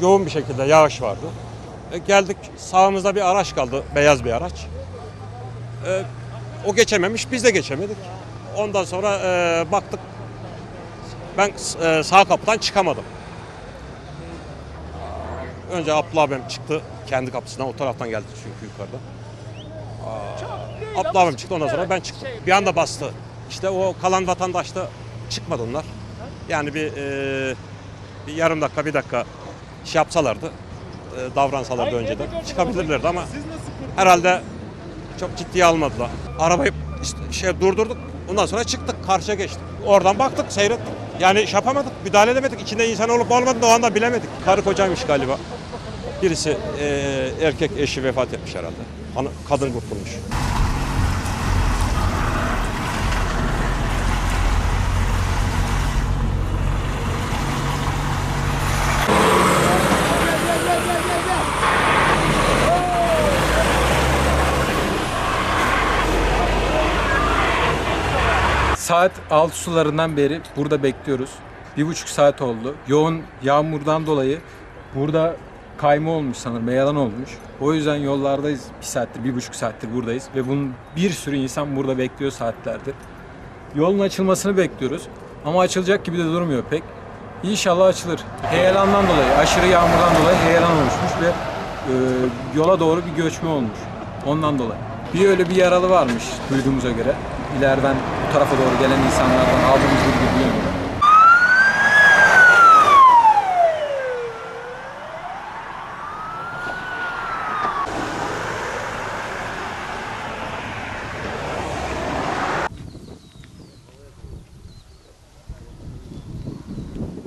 yoğun bir şekilde yağış vardı. E, geldik sağımızda bir araç kaldı, beyaz bir araç. E, o geçememiş, biz de geçemedik. Ondan sonra e, baktık, ben e, sağ kapıdan çıkamadım. Önce Abdullah abim çıktı kendi kapısından, o taraftan geldi çünkü yukarıda. Aa, Abdullah abim çıktı, ondan sonra ben çıktım. Bir anda bastı. İşte o kalan vatandaş da çıkmadı onlar. Yani bir, e, bir yarım dakika, bir dakika şey yapsalardı, e, davransalardı önceden çıkabilirlerdi ama herhalde çok ciddiye almadılar. Arabayı işte şey durdurduk. Ondan sonra çıktık, karşıya geçtik. Oradan baktık, seyrettik. Yani şey yapamadık, müdahale edemedik. İçinde insan olup olmadığını o anda bilemedik. Karı kocaymış galiba. Birisi e, erkek eşi vefat etmiş herhalde. Kadın kurtulmuş. Saat 6 sularından beri burada bekliyoruz. Bir buçuk saat oldu. Yoğun yağmurdan dolayı burada kayma olmuş sanırım, yalan olmuş. O yüzden yollardayız bir saattir, bir buçuk saattir buradayız. Ve bunun bir sürü insan burada bekliyor saatlerdir. Yolun açılmasını bekliyoruz. Ama açılacak gibi de durmuyor pek. İnşallah açılır. Heyelandan dolayı, aşırı yağmurdan dolayı heyelan oluşmuş ve e, yola doğru bir göçme olmuş. Ondan dolayı. Bir öyle bir yaralı varmış duyduğumuza göre. İleriden bu tarafa doğru gelen insanlardan aldığımız bilgi.